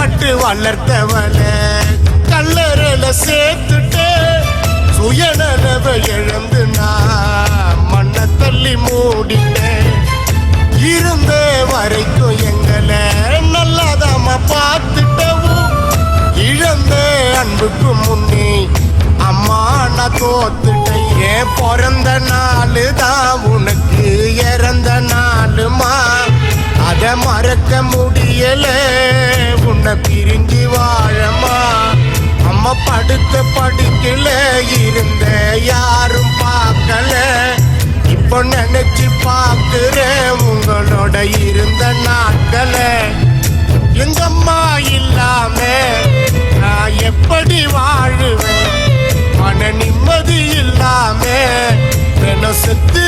கஷ்டப்பட்டு வளர்த்தவள கல்லறல சேர்த்துட்டு சுயநலவ இழந்து நான் மண்ண தள்ளி மூடிட்டேன். இருந்த வரைக்கும் எங்களை நல்லாதாம பார்த்துட்டவும் இழந்த அன்புக்கு முன்னே அம்மா நான் தோத்துட்டேன். ஏன் பிறந்த நாள் தான் உனக்கு இறந்த நாளுமா? அதை மறக்க முடியலை. உன்னை பிரிஞ்சு வாழமா அம்மா படுத்த படுக்கல இருந்த யாரும் பார்க்கல. இப்போ நினைச்சு பார்க்கிறேன் உங்களோட இருந்த நாட்களை. எங்கம்மா இல்லாம நான் எப்படி வாழுவேன்? மன நிம்மதி இல்லாம தினம் செத்து